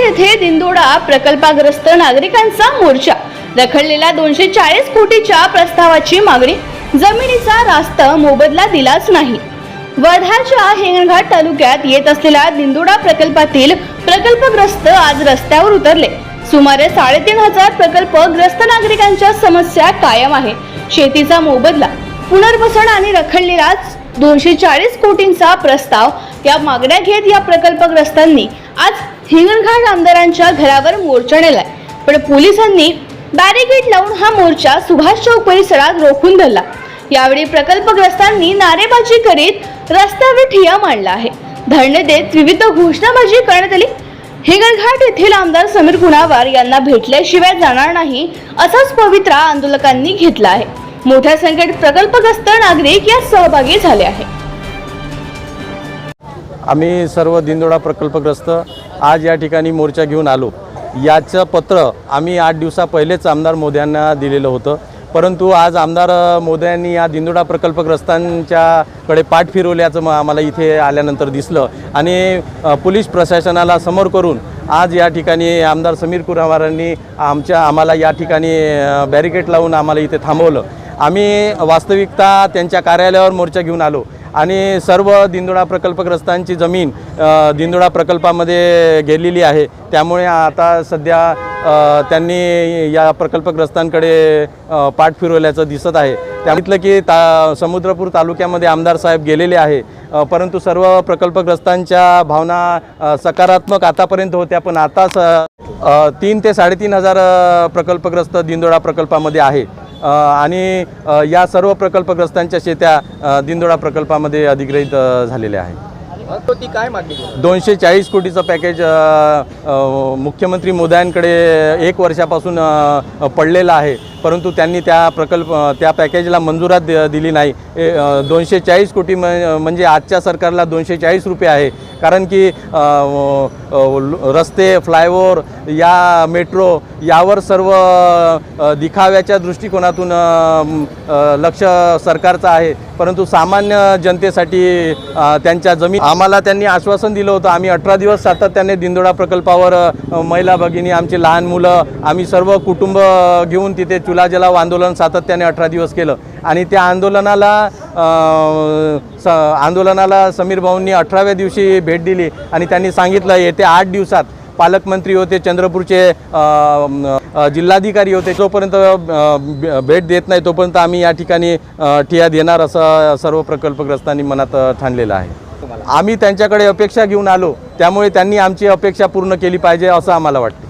येथे दिंदोडा प्रकल्पाग्रस्त नागरिकांचा मोर्चा. रखडलेल्या दोनशे चाळीस कोटीच्या प्रस्तावाची मागणी. जमिनीचा रास्त मोबदला दिलाच नाही. वर्धाच्या हिंगणघाट तालुक्यात येत असलेल्या दिंदोडा प्रकल्पातील प्रकल्पग्रस्त आज रस्त्यावर उतरले. सुमारे साडेतीन हजार प्रकल्पग्रस्त नागरिकांच्या समस्या कायम आहे. शेतीचा मोबदला पुनर्वसन आणि रखडलेला दोनशे चाळीस कोटींचा प्रस्ताव. या मागण्या घेत या प्रकल्पग्रस्तांनी आज हिंगणघाट आमदारांच्या घरावर मोर्चा नेलाय. पण पोलिसांनी बॅरिकेड लावून हा मोर्चा सुभाष चौक परिसरात रोखून धरला. यावेळी प्रकल्पग्रस्तांनी नारेबाजी करीत रस्त्यावर ठिया मांडला आहे. धरणे देत विविध घोषणाबाजी करण्यात आली. हिंगणघाट येथील आमदार समीर कुणावार यांना भेटल्याशिवाय जाणार नाही असाच पवित्रा आंदोलकांनी घेतला आहे. मोठ्या संख्येत प्रकल्पग्रस्त नागरिक यात सहभागी झाले आहे आम्ही सर्व दिंडोळा प्रकल्पग्रस्त आज या ठिकाणी मोर्चा घेऊन आलो. याचं पत्र आम्ही आठ दिवसा पहिलेच आमदार मोद्यांना दिलेलं होतं. परंतु आज आमदार मोद्यांनी मोदयांनी या दिंदोडा प्रकल्पग्रस्तांच्याकडे पाठ फिरवल्याचं मग आम्हाला इथे आल्यानंतर दिसलं. आणि पोलीस प्रशासनाला समोर करून आज या ठिकाणी आमदार समीर कुरावारांनी आमच्या आम्हाला या ठिकाणी बॅरिकेड लावून आम्हाला इथे थांबवलं. आम्ही वास्तविकता त्यांच्या कार्यालयावर मोर्चा घेऊन आलो. आणि सर्व दिंडोळा प्रकल्पग्रस्तांची जमीन अ, प्रकल्पामध्ये गेलेली आहे. त्यामुळे आता सध्या त्यांनी या प्रकल्पग्रस्तांकडे पाठ फिरवल्याचं दिसत आहे. त्यामितलं की ता समुद्रपूर तालुक्यामध्ये आमदार साहेब गेलेले आहे. परंतु सर्व प्रकल्पग्रस्तांच्या भावना सकारात्मक आतापर्यंत होत्या पण आता स तीन ते साडेतीन हजार प्रकल्पग्रस्त दिंडोळा प्रकल्पामध्ये आहे. आणि या सर्व प्रकल्पग्रस्तांच्या शेत्या अ, दिंडोळा प्रकल्पामध्ये अधिग्रहित झालेल्या आहेत तो ती काय मागणी? दोनशे चाळीस कोटीचं पॅकेज मुख्यमंत्री मोदयांकडे एक वर्षापासून पडलेलं आहे परंतु त्यांनी त्या प्रकल्प त्या पॅकेजला मंजुरात दि- दिली नाही. दोनशे चाळीस कोटी म- म्हणजे आजच्या सरकारला दोनशे चाळीस रुपये आहे. कारण की रस्ते फ्लायओव्हर या मेट्रो यावर सर्व दिखाव्याच्या दृष्टिकोनातून लक्ष सरकारचं आहे. परंतु सामान्य जनतेसाठी त्यांच्या जमीन आम्हाला त्यांनी आश्वासन दिलं होतं. आम्ही अठरा दिवस सातत्याने दिंदोडा प्रकल्पावर महिला भगिनी आमची लहान मुलं आम्ही सर्व कुटुंब घेऊन तिथे चुला जलाव आंदोलन सातत्याने अठरा दिवस केलं. आणि त्या आंदोलनाला स आंदोलनाला समीर भाऊंनी अठराव्या दिवशी भेट दिली आणि त्यांनी सांगितलं येत्या आठ दिवसात पालकमंत्री होते चंद्रपूरचे जिल्हाधिकारी होते जोपर्यंत भेट देत नाही तोपर्यंत आम्ही या ठिकाणी ठिया देणार असं सर्व प्रकल्पग्रस्तांनी मनात ठाणलेलं आहे. आम्ही त्यांच्याकडे अपेक्षा घेऊन आलो त्यामुळे त्यांनी आमची अपेक्षा पूर्ण केली पाहिजे असं आम्हाला वाटते.